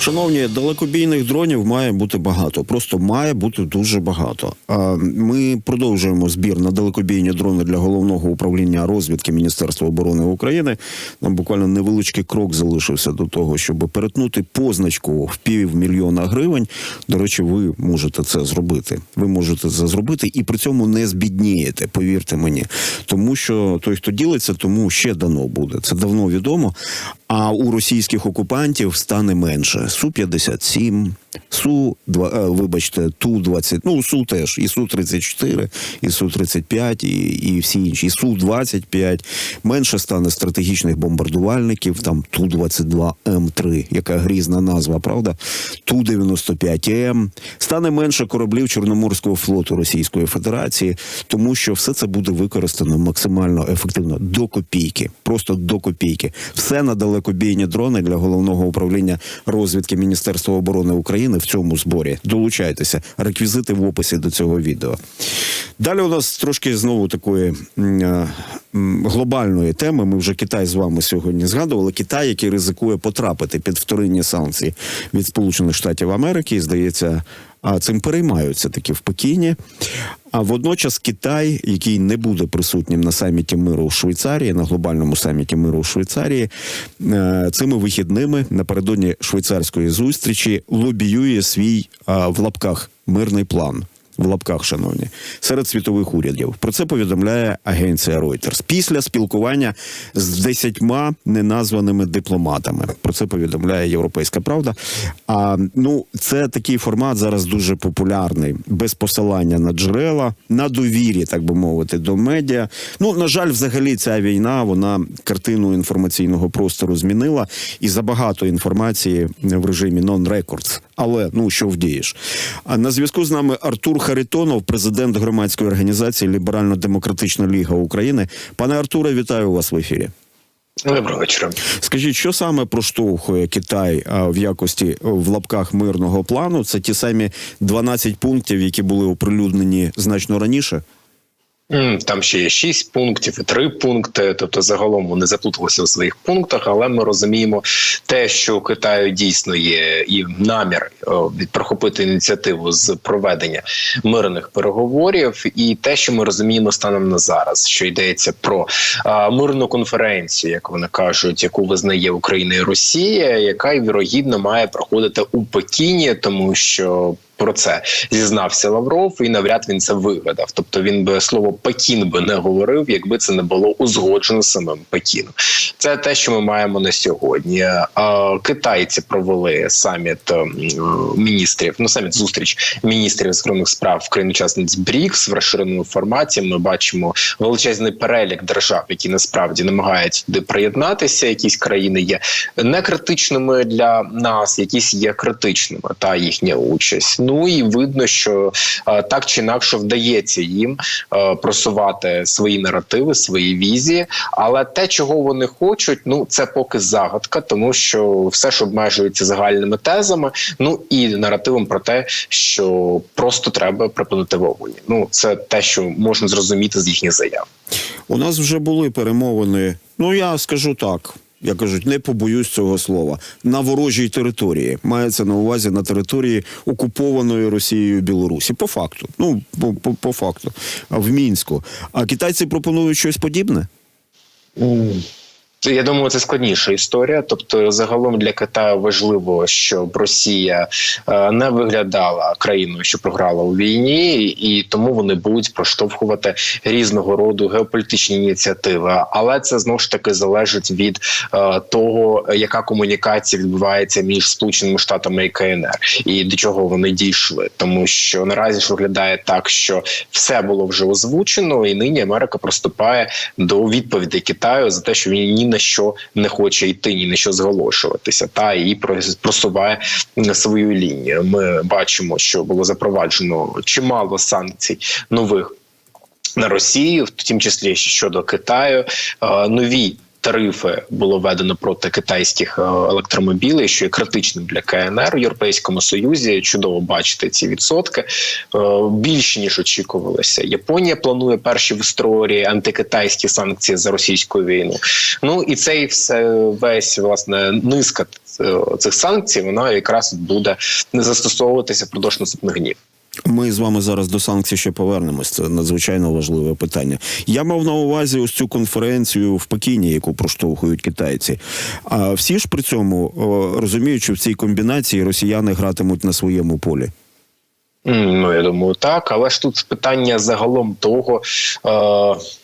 Шановні, далекобійних дронів має бути багато. Просто має бути дуже багато. Ми продовжуємо збір на далекобійні дрони для головного управління розвідки Міністерства оборони України. Нам буквально невеличкий крок залишився до того, щоб перетнути позначку в півмільйона гривень. До речі, ви можете це зробити. Ви можете це зробити і при цьому не збіднієте, повірте мені. Тому що той, хто ділиться, тому ще дано буде. Це давно відомо. А у російських окупантів стане менше. Су 57 Су 2 е, вибачте, Ту 20 ну Су теж і Су 34 і Су 35 і, і всі інші. І Су 25 менше стане стратегічних бомбардувальників. Там Ту 22 М3, яка грізна назва, правда? Ту 95 М стане менше кораблів Чорноморського флоту Російської Федерації, тому що все це буде використано максимально ефективно до копійки, просто до копійки. Все на далекобійні дрони для головного управління розвідки Міністерства оборони України в цьому зборі. Долучайтеся. Реквізити в описі до цього відео. Далі у нас трошки знову такої е, глобальної теми. Ми вже Китай з вами сьогодні згадували. Китай, який ризикує потрапити під вторинні санкції від Сполучених Штатів Америки, здається. А цим переймаються таки в Пекіні. А водночас Китай, який не буде присутнім на саміті миру у Швейцарії, на глобальному саміті миру у Швейцарії, е, цими вихідними напередодні швейцарської зустрічі лобіює свій в лапках мирний план. В лапках, шановні, серед світових урядів про це повідомляє агенція Reuters після спілкування з десятьма неназваними дипломатами. Про це повідомляє Європейська Правда. А ну це такий формат зараз дуже популярний, без посилання на джерела, на довірі, так би мовити, до медіа. Ну на жаль, взагалі, ця війна вона картину інформаційного простору змінила і забагато інформації в режимі non-records. Але ну що вдієш? А на зв'язку з нами Артур Харитонов, президент громадської організації Ліберально-Демократична Ліга України. Пане Артуре, вітаю вас в ефірі. Доброго вечора. Скажіть, що саме проштовхує Китай в якості в лапках мирного плану? Це ті самі 12 пунктів, які були оприлюднені значно раніше. Там ще є шість пунктів і три пункти. Тобто, загалом вони заплуталися у своїх пунктах, але ми розуміємо те, що у Китаю дійсно є і намір прохопити ініціативу з проведення мирних переговорів, і те, що ми розуміємо станом на зараз, що йдеться про мирну конференцію, як вони кажуть, яку визнає Україна і Росія, яка вірогідно має проходити у Пекіні, тому що. Про це зізнався Лавров, і навряд він це вигадав. Тобто він би слово Пекін би не говорив, якби це не було узгоджено самим Пекіном. Це те, що ми маємо на сьогодні. Китайці провели саміт ем, міністрів. Ну саміт зустріч міністрів закордонних справ країн-учасниць БРІКС в розширеному форматі. Ми бачимо величезний перелік держав, які насправді намагаються туди приєднатися. Якісь країни є не критичними для нас, якісь є критичними та їхня участь. Ну і видно, що е, так чи інакше вдається їм е, просувати свої наративи, свої візії. Але те, чого вони хочуть, ну це поки загадка, тому що все ж обмежується загальними тезами. Ну і наративом про те, що просто треба припинити вогонь. Ну це те, що можна зрозуміти з їхніх заяв. У нас вже були перемовини. Ну я скажу так. Я кажуть, не побоюсь цього слова на ворожій території. Мається на увазі на території окупованої Росією Білорусі. По факту, ну по, по, по факту, в мінську. А китайці пропонують щось подібне. Це, Я думаю, це складніша історія. Тобто, загалом для Китаю важливо, щоб Росія е, не виглядала країною, що програла у війні, і тому вони будуть проштовхувати різного роду геополітичні ініціативи. Але це знову ж таки залежить від е, того, яка комунікація відбувається між Сполученими Штатами і КНР, і до чого вони дійшли. Тому що наразі ж виглядає так, що все було вже озвучено, і нині Америка приступає до відповідей Китаю за те, що він ні на що не хоче йти, ні на що зголошуватися, та і просуває свою лінію. Ми бачимо, що було запроваджено чимало санкцій нових. На Росію, в тім числі щодо Китаю, Е, нові Тарифи було введено проти китайських е, електромобілів, що є критичним для КНР у Європейському Союзі. Чудово бачити ці відсотки е, більше ніж очікувалося. Японія планує перші в історії антикитайські санкції за російську війну. Ну і цей все весь власне низка е, цих санкцій. Вона якраз буде не застосовуватися впродовж наступних днів. Ми з вами зараз до санкцій ще повернемось. Це надзвичайно важливе питання. Я мав на увазі ось цю конференцію в Пекіні, яку проштовхують китайці. А всі ж при цьому розуміють, що в цій комбінації росіяни гратимуть на своєму полі. Ну, я думаю, так. Але ж тут питання загалом того. Е-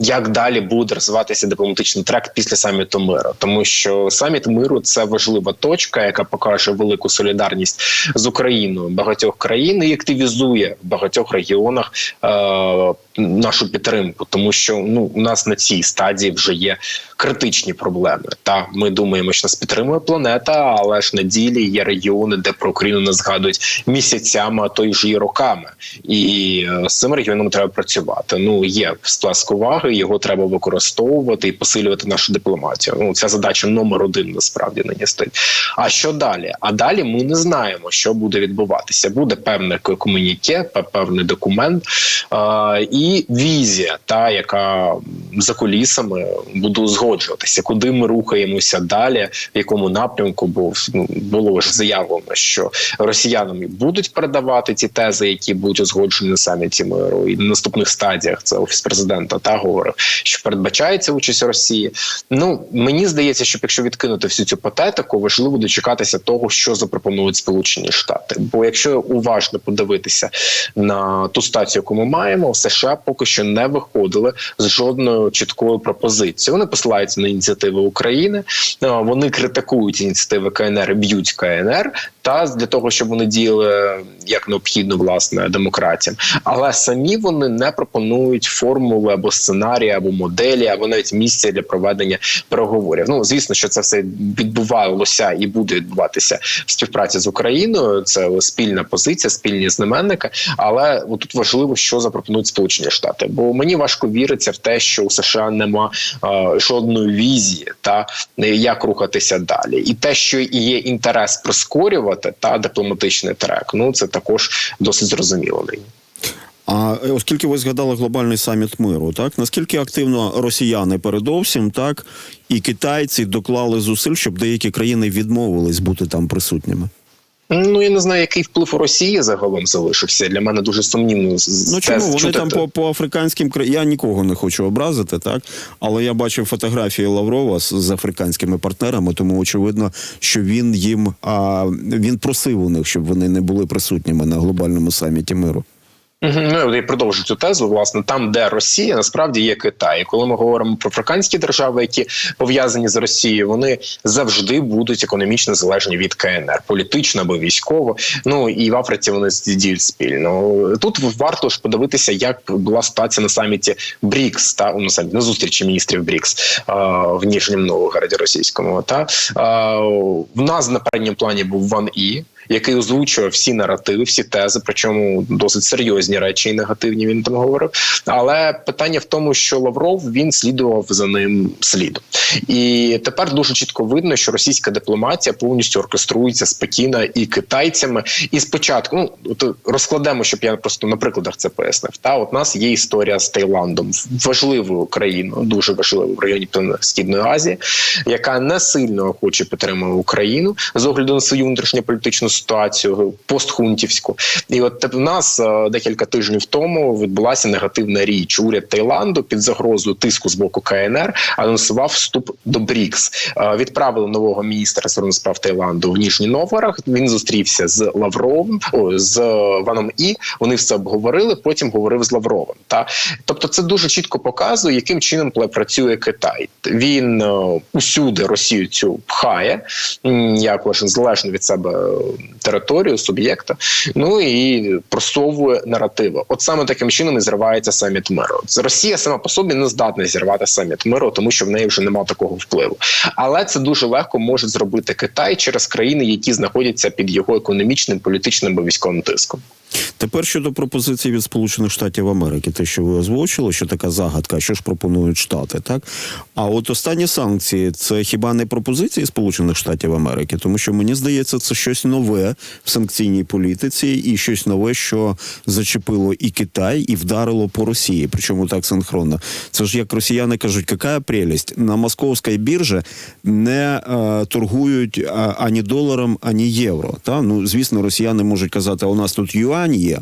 як далі буде розвиватися дипломатичний трек після саміту миру, тому що саміт миру це важлива точка, яка покаже велику солідарність з Україною. Багатьох країн і активізує в багатьох регіонах е- нашу підтримку, тому що ну у нас на цій стадії вже є критичні проблеми. Та ми думаємо, що нас підтримує планета, але ж на ділі є регіони, де про Україну не згадують місяцями, а то й вже і роками. І е, з цим регіоном треба працювати. Ну є сплеск уваги, його треба використовувати і посилювати нашу дипломатію. Ну ця задача номер один насправді нині стоїть. А що далі? А далі ми не знаємо, що буде відбуватися. Буде певне комуніке, певний документ е, і візія, та яка за кулісами буде узгоджуватися, куди ми рухаємося далі, в якому напрямку, бо ну, було ж заявлено, що росіянам будуть передавати ті тези, які будуть узгоджені на саміті миру, і на наступних стадіях це офіс президента та говорив, що передбачається участь Росії. Ну мені здається, що якщо відкинути всю цю патетику, важливо дочекатися того, що запропонують Сполучені Штати. Бо якщо уважно подивитися на ту стацію, яку ми маємо, США поки що не виходили з жодною чіткою пропозицією. Вони посилаються на ініціативи України, е, вони критикують ініціативи КНР, б'ють КНР та для того, щоб вони діяли як необхідно власне демократіям. Але самі вони не пропонують формули або сценарії, або моделі, або навіть місця для проведення переговорів. Ну звісно, що це все відбувалося і буде відбуватися в співпраці з Україною. Це спільна позиція, спільні знаменники. Але тут важливо, що запропонують Сполучені Штати, бо мені важко віриться в те, що у США нема е, жодної візії, та як рухатися далі, і те, що є інтерес прискорювати та дипломатичний трек, ну це також досить зрозуміло. А е, оскільки ви згадали глобальний саміт миру, так наскільки активно росіяни передовсім, так і китайці доклали зусиль, щоб деякі країни відмовились бути там присутніми? Ну я не знаю, який вплив Росії загалом залишився. Для мене дуже сумнівно Ну чому вони там по, по африканським країнам, я нікого не хочу образити, так але я бачив фотографії Лаврова з, з африканськими партнерами, тому очевидно, що він їм а він просив у них, щоб вони не були присутніми на глобальному саміті миру. Ну я продовжу цю тезу. Власне, там, де Росія, насправді є Китай. І Коли ми говоримо про африканські держави, які пов'язані з Росією, вони завжди будуть економічно залежні від КНР, політично або військово. Ну і в Африці вони діють спільно. Тут варто ж подивитися, як була ситуація на саміті БРІКС та на саміті на зустрічі міністрів БРІКС в Ніжньому Новгороді російському. Та в нас на передньому плані був Ван І який озвучував всі наративи, всі тези, причому досить серйозні речі і негативні. Він там говорив. Але питання в тому, що Лавров він слідував за ним слідом, і тепер дуже чітко видно, що російська дипломатія повністю оркеструється з Пекіна і китайцями. І спочатку ну от розкладемо, щоб я просто на прикладах це пояснив. Та от нас є історія з Таїландом, важливою країною, дуже важливою в районі Східної Азії, яка не сильно охоче підтримує Україну з огляду на свою внутрішньополітичну ситуацію постхунтівську. І от в нас декілька тижнів тому відбулася негативна річ. Уряд Таїланду під загрозою тиску з боку КНР анонсував вступ до БРІКС. Відправили нового міністра закордонних справ Таїланду в Ніжній Новгород. Він зустрівся з Лавровим о, з Ваном І. Вони все обговорили. Потім говорив з Лавровим. Та тобто, це дуже чітко показує, яким чином працює Китай. Він усюди Росію цю пхає, як власне залежно від себе територію суб'єкта, ну і просовує наративи. От саме таким чином і зривається саміт миру. Росія сама по собі не здатна зірвати саміт миру, тому що в неї вже немає такого впливу. Але це дуже легко може зробити Китай через країни, які знаходяться під його економічним, політичним або військовим тиском. Тепер щодо пропозицій від Сполучених Штатів Америки, те, що ви озвучили, що така загадка, що ж пропонують Штати, так? А от останні санкції це хіба не пропозиції Сполучених Штатів Америки? Тому що мені здається, це щось нове в санкційній політиці, і щось нове, що зачепило і Китай, і вдарило по Росії. Причому так синхронно. Це ж як росіяни кажуть, яка прелість на московській біржі не е, торгують ані доларом, ані євро. Та ну звісно, росіяни можуть казати, у нас тут юань є.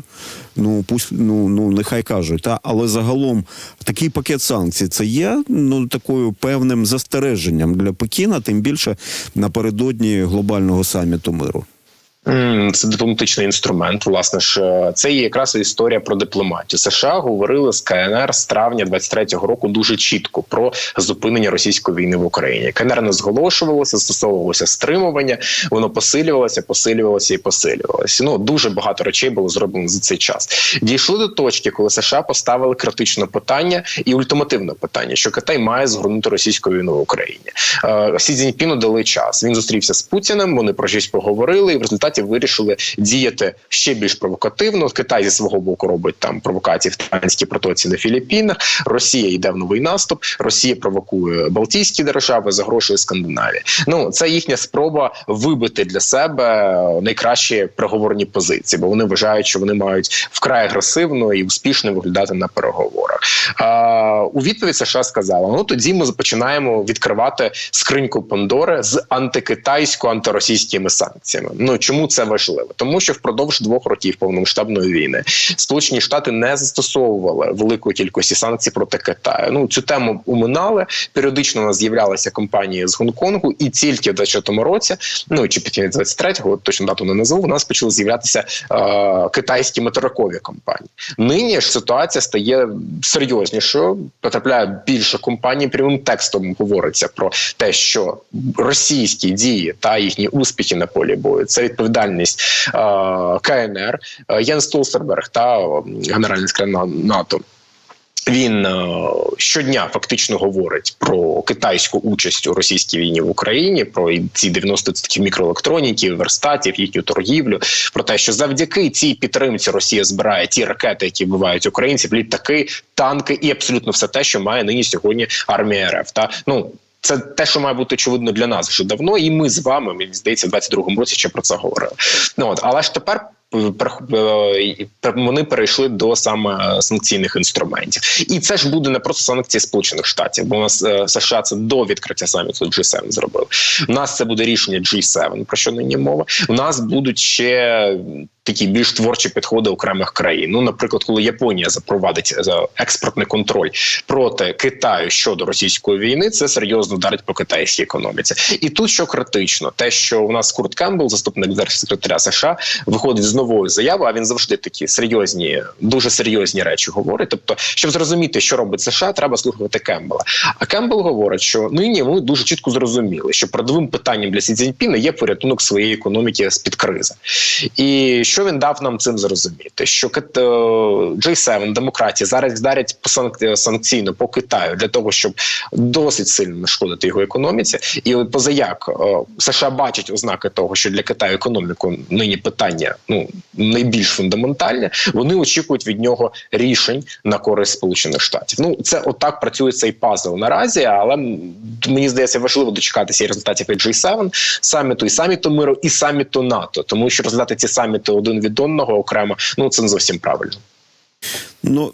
Ну пусть ну ну нехай кажуть, та але загалом такий пакет санкцій це є ну такою певним застереженням для Пекіна, тим більше напередодні глобального саміту миру. Це дипломатичний інструмент. Власне ж, е, це є якраз історія про дипломатію. США говорили з КНР з травня 23-го року дуже чітко про зупинення російської війни в Україні. КНР не зголошувалося, застосовувалося стримування. Воно посилювалося, посилювалося і посилювалося. Ну дуже багато речей було зроблено за цей час. Дійшли до точки, коли США поставили критичне питання і ультимативне питання, що Китай має згорнути російську війну в Україні. Е, Сі Цзіньпіну дали час. Він зустрівся з Путіним. Вони про щось поговорили, і в результаті вирішили діяти ще більш провокативно. Китай зі свого боку робить там провокації в Танській протоці на Філіппінах. Росія йде в новий наступ. Rosія провокує Балтійські держави, загрошує Скандинавії. Ну це їхня спроба вибити для себе найкращі переговорні позиції, бо вони вважають, що вони мають вкрай агресивно і успішно виглядати на переговорах. А, у відповідь США сказала: ну тоді ми починаємо відкривати скриньку Пандори з антикитайсько-антиросійськими санкціями. Ну чому це важливо? Тому що впродовж двох років повномасштабної війни Сполучені Штати не застосовували великої кількості санкцій проти Китаю. Ну цю тему уминали. Періодично у нас з'являлися компанії з Гонконгу, і тільки в 24 році, ну чи під кінець 23-го, точно дату не назву, у нас почали з'являтися е, китайські материкові компанії. Нині ж ситуація стає серйознішою. Потрапляє більше компаній. Прямим текстом говориться про те, що російські дії та їхні успіхи на полі бою це відповідальність е, КНР е, Єн Столстерберг та е, генеральний секретар НАТО. Він щодня фактично говорить про китайську участь у російській війні в Україні, про ці 90% мікроелектроніки, верстатів, їхню торгівлю, про те, що завдяки цій підтримці Росія збирає ті ракети, які вбивають українців, літаки, танки і абсолютно все те, що має нині сьогодні армія РФ. Та ну. Це те, що має бути очевидно для нас вже давно, і ми з вами мені здається, в 22-му році ще про це говорили. Ну от але ж тепер е, вони перейшли до саме санкційних інструментів, і це ж буде не просто санкції Сполучених Штатів, бо у нас е, США це до відкриття саміту G7 зробив. У нас це буде рішення G7, про що нині мова. У нас будуть ще такі більш творчі підходи окремих країн. Ну, наприклад, коли Японія запровадить е, експортний контроль проти Китаю щодо російської війни, це серйозно вдарить по китайській економіці. І тут що критично, те, що у нас Курт Кембл, заступник держсекретаря США, виходить з новою заявою. А він завжди такі серйозні, дуже серйозні речі говорить. Тобто, щоб зрозуміти, що робить США, треба слухати Кембела. А Кембл говорить, що нині ми дуже чітко зрозуміли, що передовим питанням для Сі Цзіньпіна є порятунок своєї економіки з під кризи. І що він дав нам цим зрозуміти? Що G7, демократії зараз вдарять по санкційно по Китаю для того, щоб досить сильно нашкодити його економіці, і позаяк США бачать ознаки того, що для Китаю економіку нині питання ну найбільш фундаментальне. Вони очікують від нього рішень на користь Сполучених Штатів. Ну це отак працює цей пазл наразі, але мені здається важливо дочекатися і результатів від G7, саміту і саміту миру, і саміту НАТО, тому що розглядати ці саміти один від одного окремо, ну це не зовсім правильно. Ну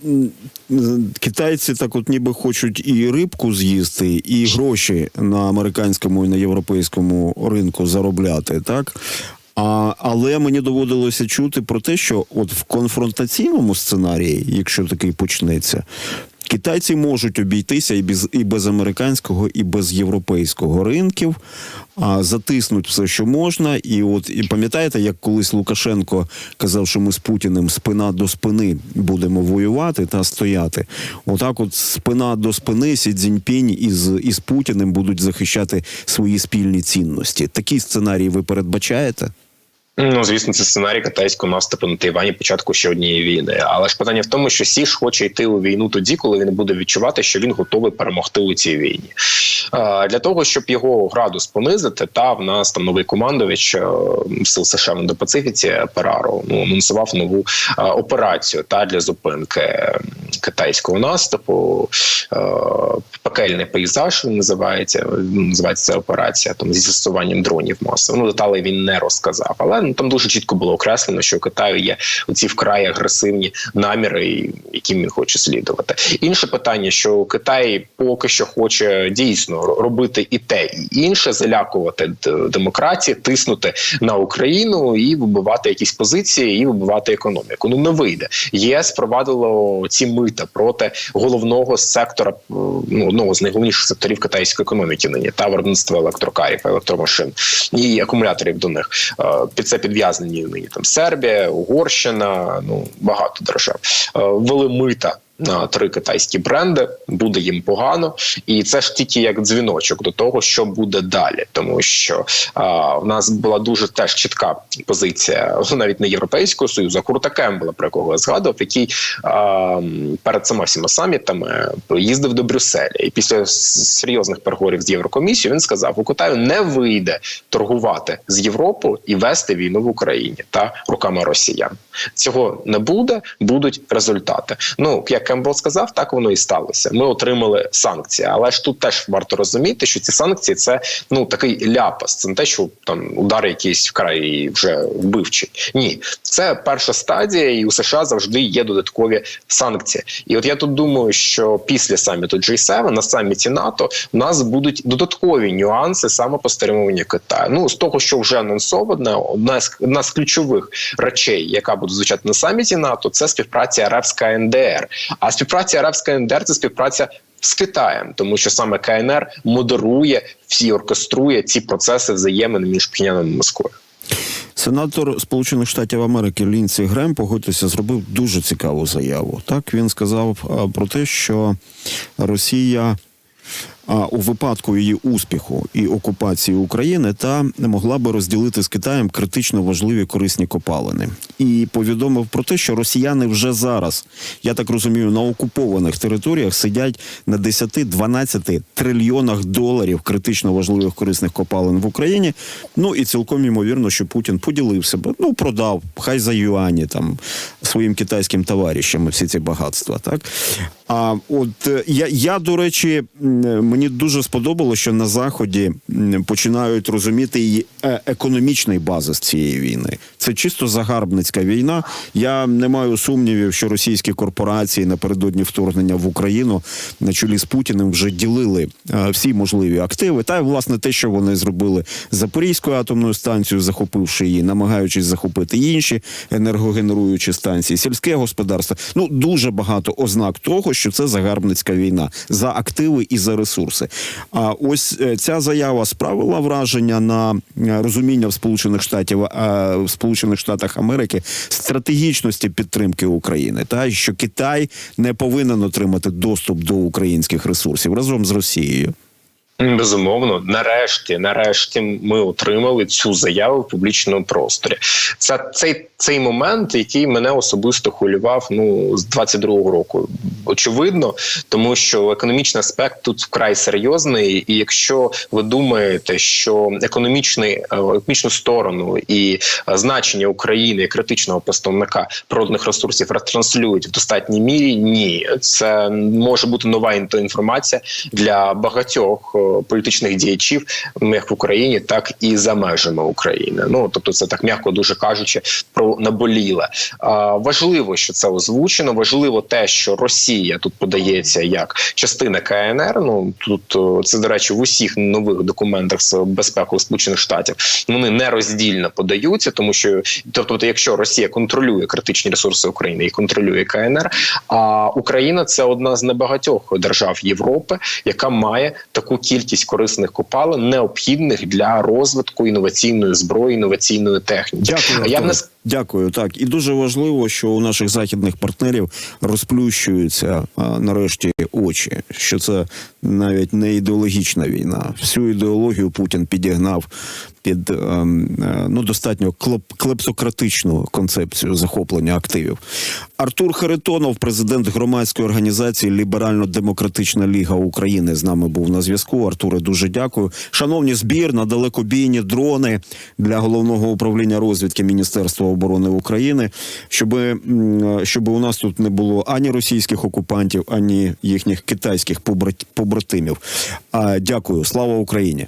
китайці так, от ніби хочуть і рибку з'їсти, і гроші на американському і на європейському ринку заробляти, так. А, Але мені доводилося чути про те, що от в конфронтаційному сценарії, якщо такий почнеться, китайці можуть обійтися і без і без американського, і без європейського ринків, а затиснуть все, що можна. І от і пам'ятаєте, як колись Лукашенко казав, що ми з Путіним спина до спини будемо воювати та стояти. Отак, от спина до спини Сі Цзіньпінь із, із Путіним будуть захищати свої спільні цінності. Такі сценарії ви передбачаєте? Ну, звісно, це сценарій китайського наступу на Тайвані початку ще однієї війни. Але ж питання в тому, що Сіш хоче йти у війну тоді, коли він буде відчувати, що він готовий перемогти у цій війні. Для того щоб його градус понизити, та в нас там новий командувач е, сил США в Індопацифіці Пераро ну, анонсував нову е, операцію та для зупинки китайського наступу. Е, Пекельний пейзаж він називається. Називається ця операція там зі застосуванням дронів масово. Ну деталей він не розказав, але ну там дуже чітко було окреслено, що у Китаю є оці вкрай агресивні наміри, яким він хоче слідувати. Інше питання, що Китай поки що хоче дійсно робити і те, і інше, залякувати демократії, тиснути на Україну і вибивати якісь позиції, і вибивати економіку. Ну не вийде. ЄС впровадило ці мита проти головного сектора, ну одного з найголовніших секторів китайської економіки нині та виробництва електрокарів, електромашин і акумуляторів до них. Е, Під це підв'язані нині там Сербія, Угорщина, ну багато держав. Е, Ввели мита на три китайські бренди, буде їм погано, і це ж тільки як дзвіночок до того, що буде далі, тому що а, в нас була дуже теж чітка позиція ну, навіть не європейського союзу, а Курта Кембела, про якого я згадував, який а, перед цими всіма самітами їздив до Брюсселя, і після серйозних переговорів з Єврокомісією він сказав: у Китаю не вийде торгувати з Європою і вести війну в Україні та руками росіян. Цього не буде, будуть результати. Ну як Кембл сказав, так воно і сталося. Ми отримали санкції, але ж тут теж варто розуміти, що ці санкції це ну такий ляпас. Це не те, що там удар якийсь вкрай вже вбивчий. Ні, це перша стадія, і у США завжди є додаткові санкції. І от я тут думаю, що після саміту G7 на саміті НАТО у нас будуть додаткові нюанси саме по стримуванню Китаю. Ну з того, що вже анонсовано, одна з одна з ключових речей, яка буде звучати на саміті НАТО, це співпраця РФ з КНДР. А співпраця Арабська НДР це співпраця. З Китаєм, тому що саме КНР модерує всі оркеструє ці процеси взаємин між Пхеняном і Москвою. Сенатор Сполучених Штатів Америки Лінці Грем погодьтеся, зробив дуже цікаву заяву. Так він сказав про те, що Росія. А у випадку її успіху і окупації України та не могла би розділити з Китаєм критично важливі корисні копалини, і повідомив про те, що росіяни вже зараз, я так розумію, на окупованих територіях сидять на 10-12 трильйонах доларів критично важливих корисних копалин в Україні. Ну і цілком ймовірно, що Путін поділив себе, ну продав, хай за юані там своїм китайським товаришам всі ці багатства. Так а от е, я, я до речі, м, мені дуже сподобалося, що на заході починають розуміти і е, економічний базис цієї війни. Це чисто загарбницька війна. Я не маю сумнівів, що російські корпорації напередодні вторгнення в Україну на чолі з Путіним вже ділили е, всі можливі активи. Та й власне те, що вони зробили Запорізькою атомною станцією, захопивши її, намагаючись захопити інші енергогенеруючі станції, сільське господарство. Ну дуже багато ознак того, що це загарбницька війна за активи і за ресурси. А ось е, ця заява справила враження на е, розуміння в Сполучених Штатів е, в Сполучених Штатах Америки стратегічності підтримки України, та що Китай не повинен отримати доступ до українських ресурсів разом з Росією. Безумовно, нарешті, нарешті, ми отримали цю заяву в публічному просторі. Це цей цей момент, який мене особисто хвилював ну з 22-го року. Очевидно, тому що економічний аспект тут вкрай серйозний. І якщо ви думаєте, що економічний е, економічну сторону і е, значення України як критичного поставника природних ресурсів ретранслюють в достатній мірі, ні, це може бути нова інформація для багатьох е, політичних діячів, як в Україні, так і за межами України. Ну тобто, це так м'яко дуже кажучи про наболіле. А, важливо, що це озвучено. Важливо те, що Росія тут подається як частина КНР. Ну тут це до речі в усіх нових документах з безпеки Сполучених Штатів вони нероздільно подаються, тому що тобто, якщо Росія контролює критичні ресурси України і контролює КНР, а Україна це одна з небагатьох держав Європи, яка має таку кількість корисних копалин, необхідних для розвитку інноваційної зброї, інноваційної техніки. Дякую, А я не Дякую. Так і дуже важливо, що у наших західних партнерів розплющуються а, нарешті очі. Що це навіть не ідеологічна війна. Всю ідеологію Путін підігнав під ем, е, ну достатньо клеп, клептократичну концепцію захоплення активів. Артур Харитонов, президент громадської організації Ліберально-Демократична Ліга України, з нами був на зв'язку. Артуре, дуже дякую. Шановні збір на далекобійні дрони для головного управління розвідки Міністерства оборони України, щоб, щоб у нас тут не було ані російських окупантів, ані їхніх китайських побрат- побратимів. Дякую, слава Україні.